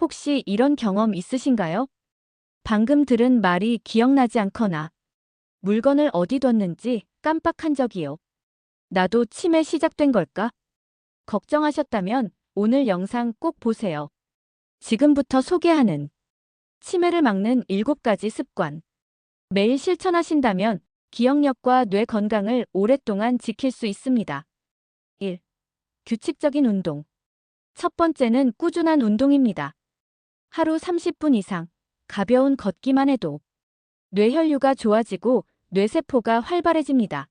혹시 이런 경험 있으신가요? 방금 들은 말이 기억나지 않거나 물건을 어디 뒀는지 깜빡한 적이요. 나도 치매 시작된 걸까? 걱정하셨다면 오늘 영상 꼭 보세요. 지금부터 소개하는 치매를 막는 7가지 습관. 매일 실천하신다면 기억력과 뇌 건강을 오랫동안 지킬 수 있습니다. 1. 규칙적인 운동. 첫 번째는 꾸준한 운동입니다. 하루 30분 이상 가벼운 걷기만 해도 뇌혈류가 좋아지고 뇌세포가 활발해집니다.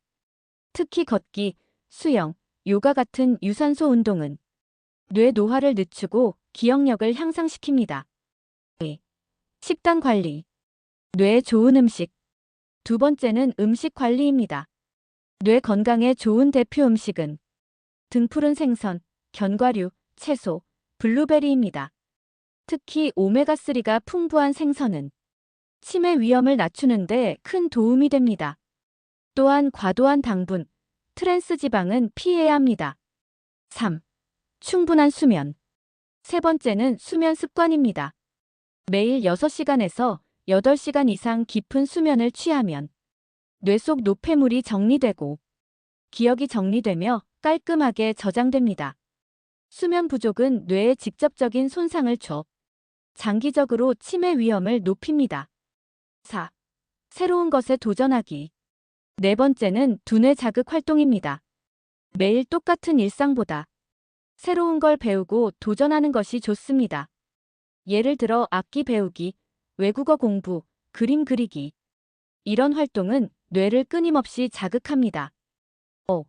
특히 걷기, 수영, 요가 같은 유산소 운동은 뇌 노화를 늦추고 기억력을 향상시킵니다. 2. 식단 관리. 뇌에 좋은 음식. 두 번째는 음식 관리입니다. 뇌 건강에 좋은 대표 음식은 등푸른 생선, 견과류, 채소, 블루베리입니다. 특히 오메가3가 풍부한 생선은 치매 위험을 낮추는데 큰 도움이 됩니다. 또한 과도한 당분, 트랜스 지방은 피해야 합니다. 3. 충분한 수면. 세 번째는 수면 습관입니다. 매일 6시간에서 8시간 이상 깊은 수면을 취하면 뇌 속 노폐물이 정리되고 기억이 정리되며 깔끔하게 저장됩니다. 수면 부족은 뇌에 직접적인 손상을 줘 장기적으로 치매 위험을 높입니다. 4. 새로운 것에 도전하기. 네 번째는 두뇌 자극 활동입니다. 매일 똑같은 일상보다 새로운 걸 배우고 도전하는 것이 좋습니다. 예를 들어 악기 배우기, 외국어 공부, 그림 그리기. 이런 활동은 뇌를 끊임없이 자극합니다. 5.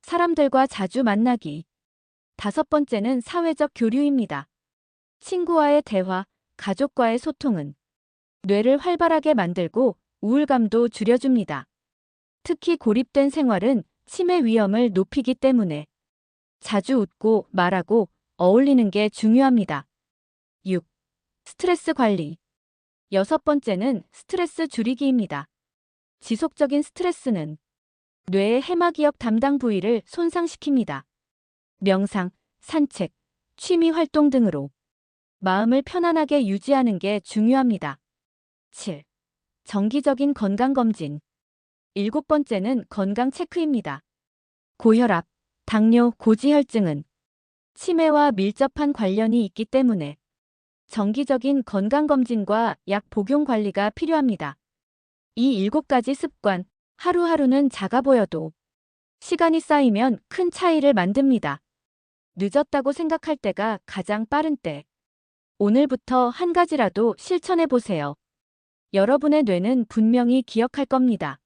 사람들과 자주 만나기. 다섯 번째는 사회적 교류입니다. 친구와의 대화, 가족과의 소통은 뇌를 활발하게 만들고 우울감도 줄여줍니다. 특히 고립된 생활은 치매 위험을 높이기 때문에 자주 웃고 말하고 어울리는 게 중요합니다. 6. 스트레스 관리. 여섯 번째는 스트레스 줄이기입니다. 지속적인 스트레스는 뇌의 해마기역 담당 부위를 손상시킵니다. 명상, 산책, 취미 활동 등으로 마음을 편안하게 유지하는 게 중요합니다. 7. 정기적인 건강검진. 일곱 번째는 건강 체크입니다. 고혈압, 당뇨, 고지혈증은 치매와 밀접한 관련이 있기 때문에 정기적인 건강검진과 약 복용 관리가 필요합니다. 이 일곱 가지 습관, 하루하루는 작아 보여도 시간이 쌓이면 큰 차이를 만듭니다. 늦었다고 생각할 때가 가장 빠른 때. 오늘부터 한 가지라도 실천해 보세요. 여러분의 뇌는 분명히 기억할 겁니다.